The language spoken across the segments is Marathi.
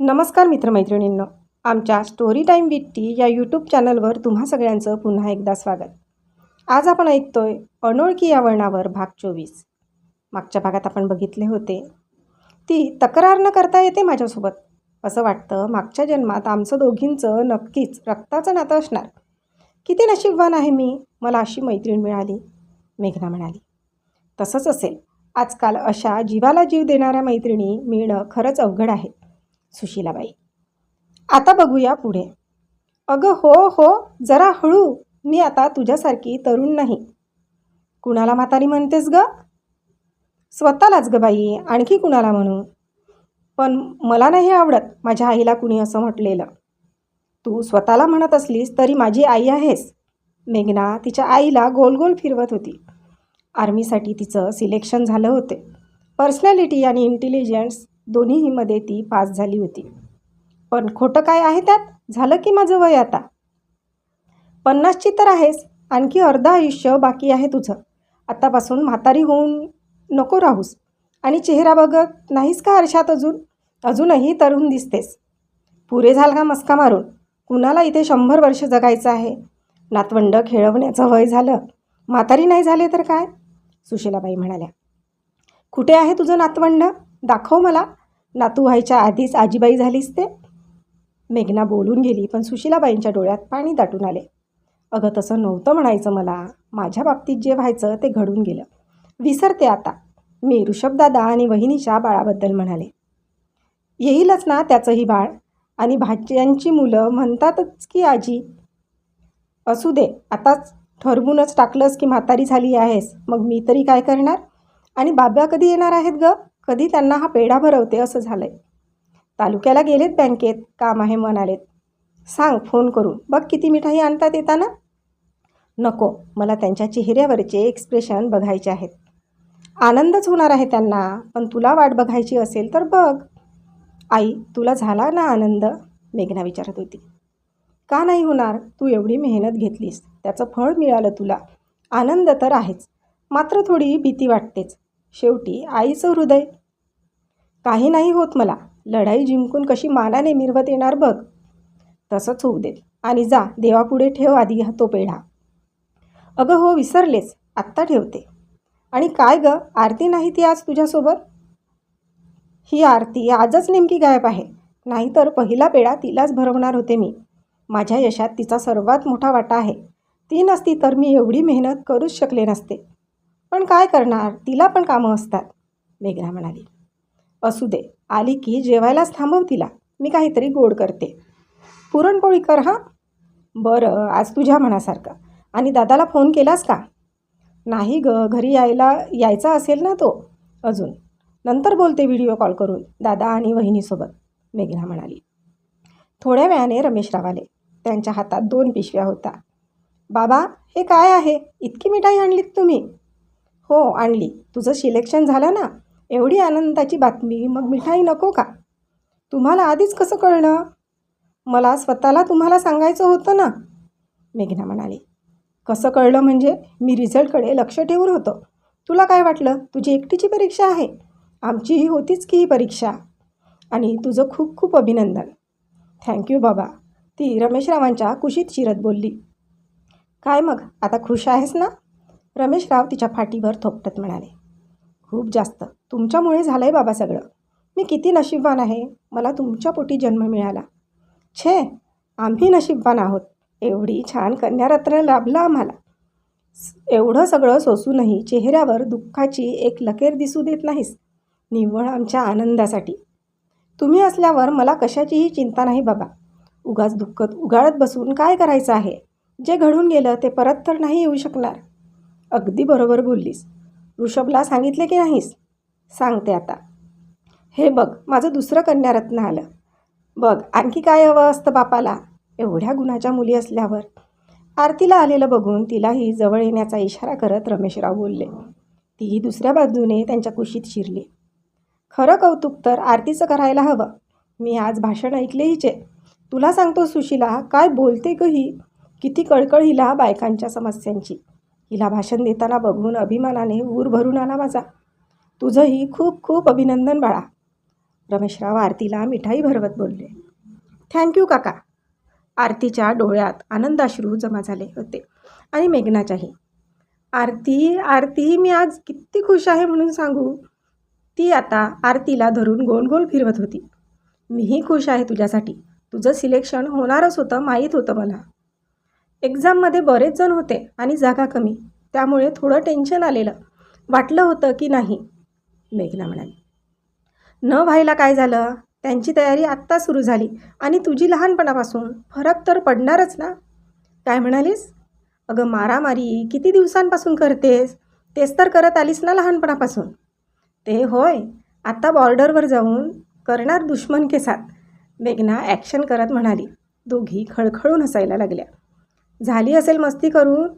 नमस्कार मित्रमैत्रिणींनो. आमच्या स्टोरी टाईम विथ टी या यूट्यूब चॅनलवर तुम्हा सगळ्यांचं पुन्हा एकदा स्वागत. आज आपण ऐकतोय अनोळखी या वळणावर भाग चोवीस. मागच्या भागात आपण बघितले होते. ती तक्रार न करता येते माझ्यासोबत. असं वाटतं मागच्या जन्मात आमचं दोघींचं नक्कीच रक्ताचं नातं असणार. किती नशीबवान आहे मी मला अशी मैत्रीण मिळाली मेघना म्हणाली. तसंच असेल. आजकाल अशा जीवाला जीव देणाऱ्या मैत्रिणी मिळणं खरंच अवघड आहे. सुशीलाबाई. आता बघूया पुढे. अगं हो हो जरा हळू. मी आता तुझ्यासारखी तरुण नाही. कुणाला म्हातारी म्हणतेस ग? स्वतःलाच ग बाई आणखी कुणाला म्हणू? पण मला नाही आवडत माझ्या आईला कुणी असं म्हटलेलं. तू स्वतःला म्हणत असलीस तरी माझी आई आहेस. मेघना तिच्या आईला गोल गोल फिरवत होती. आर्मीसाठी तिचं सिलेक्शन झालं होते. पर्सनॅलिटी आणि इंटेलिजन्स दोन्हीमध्ये ती पास झाली होती. पण खोटं काय आहे त्यात? झालं की माझं वय आता? पन्नासची तर आहेस. आणखी अर्धा आयुष्य बाकी आहे तुझं. आत्तापासून म्हातारी होऊन नको राहूस. आणि चेहरा बघत नाहीस का आरशात अजून? अजूनही तरुण दिसतेस. पुरे झाल का मस्का मारून? कुणाला इथे शंभर वर्ष जगायचं आहे? नातवंड खेळवण्याचं वय झालं. म्हातारी नाही झाले तर काय? सुशीलाबाई म्हणाल्या. कुठे आहे तुझं नातवंड? दाखव मला. नातू व्हायच्या आधीच आजीबाई झालीस ते. मेघना बोलून गेली पण सुशीलाबाईंच्या डोळ्यात पाणी दाटून आले. अगं तसं नव्हतं म्हणायचं मला. माझ्या बाबतीत जे व्हायचं ते घडून गेलं. विसरते आता. मी ऋषभदादा आणि वहिनीच्या बाळाबद्दल म्हणाले. येईलच ना त्याचंही बाळ. आणि भाज्यांची मुलं म्हणतातच की आजी. असू दे आताच ठरवूनच टाकलंस की म्हातारी झाली आहेस. मग मी तरी काय करणार? आणि बाब्या कधी येणार आहेत ग? कधी त्यांना हा पेढा भरवते असं झालं आहे तालुक्याला गेलेत बँकेत काम आहे म्हणालेत. सांग फोन करून. बघ किती मिठाई आणतात येताना. नको मला त्यांच्या चेहऱ्यावरचे एक्सप्रेशन बघायचे आहेत. आनंदच होणार आहे त्यांना पण तुला वाट बघायची असेल तर बघ. आई तुला झाला ना आनंद? मेघना विचारत होती. का नाही होणार? तू एवढी मेहनत घेतलीस. त्याचं फळ मिळालं तुला. आनंद तर आहेच. मात्र थोडी भीती वाटतेच. शेवटी आईचं हृदय काही नाही होत मला. लढाई जिंकून कशी मानाने मिरवत येणार बघ. तसंच होऊ देत. आणि जा देवापुढे ठेव आधी हा तो पेढा. अगं हो विसरलेच आत्ता ठेवते. आणि काय ग? आरती नाही ती आज तुझ्यासोबत? ही आरती आजच नेमकी गायब आहे. नाहीतर पहिला पेढा तिलाच भरवणार होते मी. माझ्या यशात तिचा सर्वात मोठा वाटा आहे. ती नसती तर मी एवढी मेहनत करूच शकले नसते. पण काय करणार? तिला पण कामं असतात. मेघना म्हणाली. असू दे. आली की जेवायलाच थांबव तिला. मी काहीतरी गोड करते. पुरणपोळी कर हां? बरं आज तुझ्या मनासारखं. आणि दादाला फोन केलास का? नाही ग घरी यायला यायचा असेल ना तो? अजून. नंतर बोलते व्हिडिओ कॉल करून दादा आणि वहिनीसोबत मेघना म्हणाली. थोड्या वेळाने रमेशराव आले त्यांच्या हातात दोन पिशव्या होता बाबा हे काय आहे? इतकी मिठाई आणलीत तुम्ही? हो आणली. तुझं सिलेक्शन झालं ना? एवढी आनंदाची बातमी मग मिठाई नको का? तुम्हाला आधीच कसं कळलं? मला स्वतःला तुम्हाला सांगायचं होतं ना? मेघना म्हणाली. कसं कळलं म्हणजे मी रिझल्टकडे लक्ष ठेवून होतं. तुला काय वाटलं? तुझी एकटीची परीक्षा आहे. आमचीही होतीच की ही परीक्षा? आणि तुझं खूप खूप अभिनंदन. थँक्यू बाबा. ती रमेशरावांच्या कुशीत शिरत बोलली. काय मग? आता खुश आहेस ना? रमेशराव तिच्या फाटीवर थोपटत म्हणाले. खूप जास्त. तुमच्यामुळे झालं आहे बाबा सगळं. मी किती नशीबवान आहे. मला तुमच्या पोटी जन्म मिळाला. छे आम्ही नशीबवान आहोत. एवढी छान कन्यारत्न लाभलं आम्हाला. एवढं सगळं सोसूनही चेहऱ्यावर दुःखाची एक लकेर दिसू देत नाहीस. निव्वळ आमच्या आनंदासाठी. तुम्ही असल्यावर मला कशाचीही चिंता नाही बाबा. उगाच दुःखत उगाळत बसून काय करायचं आहे? जे घडून गेलं ते परत तर नाही येऊ शकणार. अगदी बरोबर बोललीस. ऋषभला सांगितले की नाहीस? सांगते आता. हे बघ माझं दुसरं कन्यारत्न आलं. बघ आणखी काय हवं असतं बापाला? एवढ्या गुणाच्या मुली असल्यावर. आरतीला आलेलं बघून तिलाही जवळ येण्याचा इशारा करत रमेशराव बोलले. तीही दुसऱ्या बाजूने त्यांच्या कुशीत शिरली. खरं कौतुक तर आरतीचं करायला हवं. मी आज भाषण ऐकले हिचे तुला सांगतो सुशीला काय बोलते ग ही? किती कळकळ हिला बायकांच्या समस्यांची. हिला भाषण देताना बघून अभिमानाने ऊर भरून आला माझा. तुझंही खूप खूप अभिनंदन बाळा. रमेशराव आरतीला मिठाई भरवत बोलले. थँक्यू काका. आरतीच्या डोळ्यात आनंदाश्रू जमा झाले होते आणि मेघनाच्याही. आरती आरती मी आज किती खुश आहे म्हणून सांगू? ती आता आरतीला धरून गोल गोल फिरवत होती. मीही खुश आहे तुझ्यासाठी. तुझं सिलेक्शन होणारच होतं माहीत होतं मला. एक्झाममध्ये बरेच जण होते आणि जागा कमी. त्यामुळे थोडं टेन्शन आलेलं. वाटलं होतं की नाही मेघना म्हणाली. न व्हायला काय झालं? त्यांची तयारी आत्ता सुरू झाली. आणि तुझी लहानपणापासून फरक तर पडणारच ना? काय म्हणालीस? अगं मारामारी किती दिवसांपासून करतेस? तेच तर करत आलीस ना लहानपणापासून? ते होय. आत्ता बॉर्डरवर जाऊन करणार दुश्मन के साथ मेघना ॲक्शन करत म्हणाली. दोघी खळखळून हसायला लागल्या. झाली असेल मस्ती करून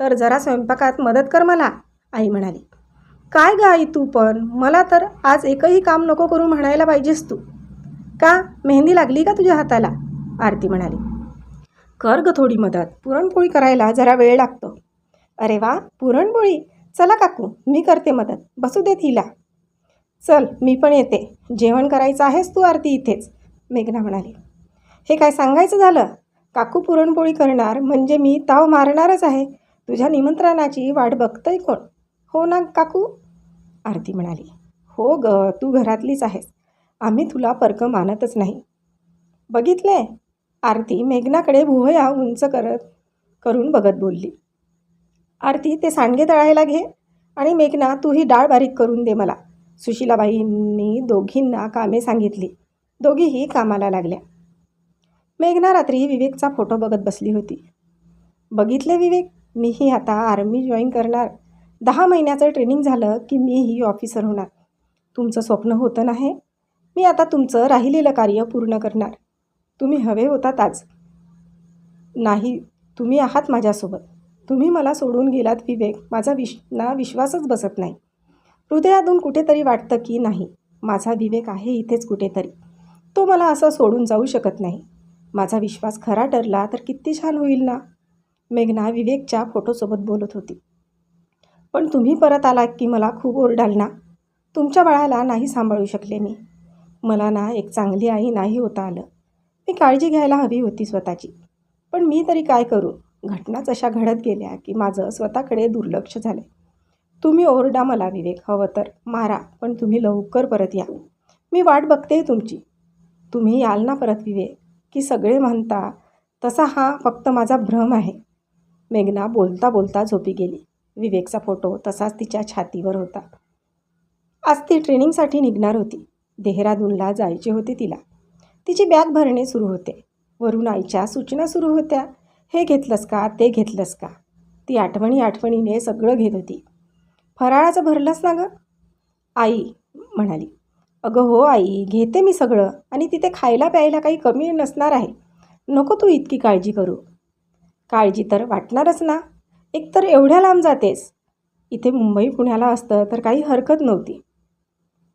तर जरा स्वयंपाकात मदत कर मला आई म्हणाली. काय गाई तू पण? मला तर आज एकही काम नको करून म्हणायला पाहिजेस तू. का? मेहंदी लागली का तुझ्या हाताला? आरती म्हणाली. कर ग थोडी मदत. पुरणपोळी करायला जरा वेळ लागतो. अरे वा पुरणपोळी? चला काकू मी करते मदत. बसू देत हिला. चल मी पण येते. जेवण करायचं आहेस तू आरती इथेच? मेघना म्हणाली. हे काय सांगायचं झालं? काकू पुरणपोळी करणार म्हणजे मी ताव मारणारच आहे. तुझ्या निमंत्रणाची वाट बघतंय कोण? हो ना काकू? आरती म्हणाली. हो ग तू घरातलीच आहेस. आम्ही तुला पर्क मानतच नाही. बघितले आरती मेघनाकडे भुवया उंच करत करून बघत बोलली. आरती ते सांडगे तळायला घे आणि मेघना तू ही डाळ बारीक करून दे मला. सुशीलाबाईंनी दोघींना कामे सांगितली. दोघीही कामाला लागल्या. मेघना रात्री विवेकचा फोटो बघत बसली होती. बघितले विवेक? मीही आता आर्मी जॉईन करणार. दहा महिन्याचं ट्रेनिंग झालं की मी ही ऑफिसर होणार. तुमचं स्वप्न होतं नाही? मी आता तुमचं राहिलेलं कार्य पूर्ण करणार. तुम्ही हवे होतात आज. नाही तुम्ही आहात माझ्यासोबत. तुम्ही मला सोडून गेलात विवेक. माझा विश ना विश्वासच बसत नाही. हृदयातून कुठेतरी वाटतं की नाही माझा विवेक आहे इथेच कुठेतरी. तो मला असं सोडून जाऊ शकत नाही. माझा विश्वास खरा ठरला तर किती छान होईल ना? मेघना विवेकच्या फोटोसोबत बोलत होती. पण तुम्ही परत आलात की मला खूप ओरडाल ना तुमच्या बाळाला नाही सांभाळू शकले मी. मला ना एक चांगली आई नाही होता आलं. मी काळजी घ्यायला हवी होती स्वतःची. पण मी तरी काय करू? घटनाच अशा घडत गेल्या की माझं स्वतःकडे दुर्लक्ष झालं तुम्ही ओरडा मला विवेक. हवं तर मारा पण तुम्ही लवकर परत या. मी वाट बघते तुमची. तुम्ही याल ना परत विवेक. की सगळे म्हणता तसा हा फक्त माझा भ्रम आहे. मेघना बोलता बोलता झोपी गेली. विवेकचा फोटो तसाच तिच्या छातीवर होता. आज ती ट्रेनिंगसाठी निघणार होती. देहरादूनला जायचे होते तिला. तिची बॅग भरणे सुरू होते. वरून आईच्या सूचना सुरू होत्या. हे घेतलंस का? ते घेतलंस का? ती आठवणी आठवणीने सगळं घेत होती. फराळाचं भरलंस ना गं? आई म्हणाली. अगं हो आई घेते मी सगळं आणि तिथे खायला प्यायला काही कमी नसणार आहे. नको तू इतकी काळजी करू. काळजी तर वाटणारच ना. एकतर एवढ्या लांब जातेस. इथे मुंबई पुण्याला असतं तर काही हरकत नव्हती.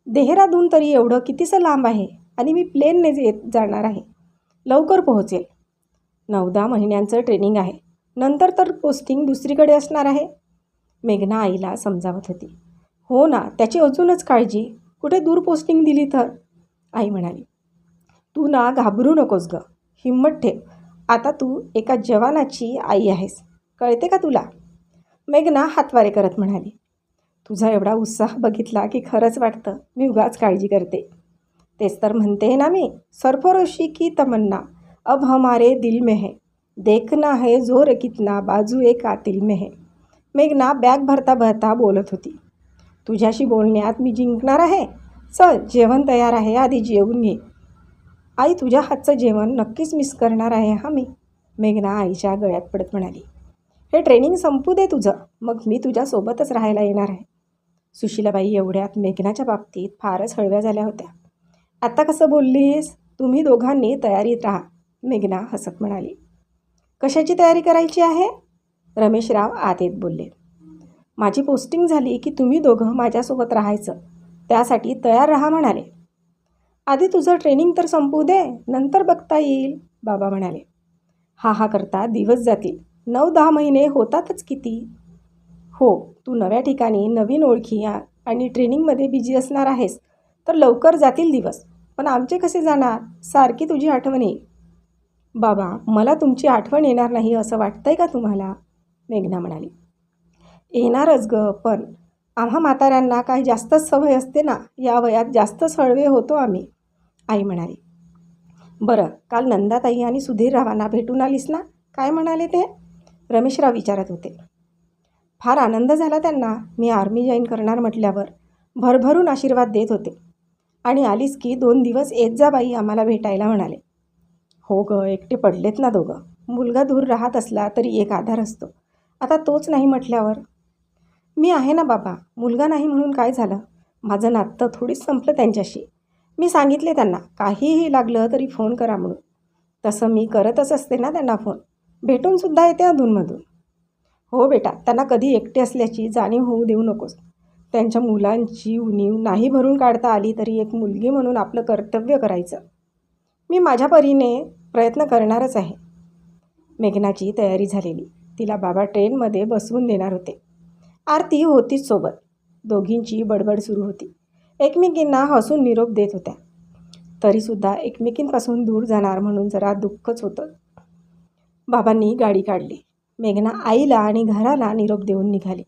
देहरादून तरी एवढं कितीसं लांब आहे? आणि मी प्लेनने येत जाणार आहे लवकर पोहोचेल. नऊ दहा महिन्यांचं ट्रेनिंग आहे. नंतर तर पोस्टिंग दुसरीकडे असणार आहे. मेघना आईला समजावत होती. हो ना त्याची अजूनच काळजी. कुठे दूर पोस्टिंग दिली तर? आई म्हणाली. तू ना घाबरू नकोस गं. हिंमत ठेव. आता तू एका जवानाची आई आहेस. कळते का तुला? मेघना हातवारे करत म्हणाली. तुझा एवढा उत्साह बघितला की खरंच वाटतं मी उगाच काळजी करते. तेच तर म्हणते ना मी सरफरोशी की तमन्ना अब हमारे दिल में है. देखना है जोर कितना बाजू एक आतील में है. मेघना बॅग भरता भरता बोलत होती. तुझ्याशी बोलण्यात मी जिंकणार आहे. चल जेवण तयार आहे आधी जेवून घे. आई तुझ्या हातचं जेवण नक्कीच मिस करणार आहे हा मी. मेघना आईच्या गळ्यात पडत म्हणाली. हे ट्रेनिंग संपू दे तुझं. मग मी तुझ्यासोबतच राहायला येणार आहे. सुशीलाबाई एवढ्यात मेघनाच्या बाबतीत फारच हळव्या झाल्या होत्या. आता कसं बोललीस? तुम्ही दोघांनी तयारीत राहा मेघना हसत म्हणाली. कशाची तयारी करायची आहे? रमेशराव आत येत बोलले. माझी पोस्टिंग झाली की तुम्ही दोघं माझ्यासोबत राहायचं. त्यासाठी तयार राहा म्हणाले. आधी तुझं ट्रेनिंग तर संपू दे नंतर बघता येईल बाबा म्हणाले. हा हा करता दिवस जातील. नऊ दहा महिने होतातच किती? हो तू नव्या ठिकाणी नवीन ओळखी आणि ट्रेनिंगमध्ये बिझी असणार आहेस तर लवकर जातील दिवस. पण आमचे कसे जाणार? सारखी तुझी आठवण येईल. बाबा मला तुमची आठवण येणार नाही असं वाटतंय का तुम्हाला? मेघना म्हणाली. येणारच ग पण आम्हा म्हाताऱ्यांना काही जास्तच सवय असते ना या वयात जास्तच सळवे होतो आम्ही आई म्हणाली. बरं काल नंदाताई आणि सुधीर रावांना भेटून आलीस ना? काय म्हणाले ते? रमेशराव विचारत होते. फार आनंद झाला त्यांना मी आर्मी जॉईन करणार म्हटल्यावर. भरभरून आशीर्वाद देत होते. आणि आलीस की दोन दिवस येत जा बाई आम्हाला भेटायला म्हणाले. हो ग एकटे पडलेत ना दोघं. मुलगा दूर राहत असला तरी एक आधार असतो. आता तोच नाही म्हटल्यावर? मी आहे ना बाबा मुलगा नाही म्हणून काय झालं? माझं नातं थोडीच संपलं त्यांच्याशी. मी सांगितले त्यांना काहीही लागलं तरी फोन करा म्हणून. तसं मी करतच असते ना त्यांना फोन भेटूनसुद्धा येते अधूनमधून. हो बेटा त्यांना कधी एकटे असल्याची जाणीव होऊ देऊ नकोस. त्यांच्या मुलांची उणीव नाही भरून काढता आली तरी एक मुलगी म्हणून आपलं कर्तव्य करायचं. मी माझ्या परीने प्रयत्न करणारच आहे. मेघनाची तयारी झालेली. तिला बाबा ट्रेनमध्ये बसवून देणार होते. आरती होतीच सोबत. दोघींची बडबड सुरू होती. एकमेकींना हसून निरोप देत होत्या. तरीसुद्धा एकमेकींपासून दूर जाणार म्हणून जरा दुःखच होतं. बाबांनी गाडी काढली. मेघना आईला आणि घराला निरोप देऊन निघाली.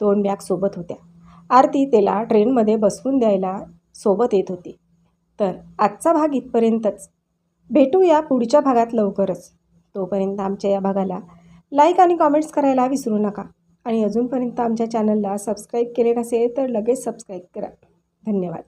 दोन बॅग सोबत होत्या. आरती तिला ट्रेनमध्ये बसवून द्यायला सोबत येत होती. तर आजचा भाग इथपर्यंतच. भेटूया पुढच्या भागात लवकरच. तोपर्यंत आमच्या या भागाला लाईक आणि कॉमेंट्स करायला विसरू नका. आणि अजूनपर्यंत आमच्या चॅनलला सबस्क्राईब केले नसेल तर लगेच सबस्क्राईब करा. धन्यवाद.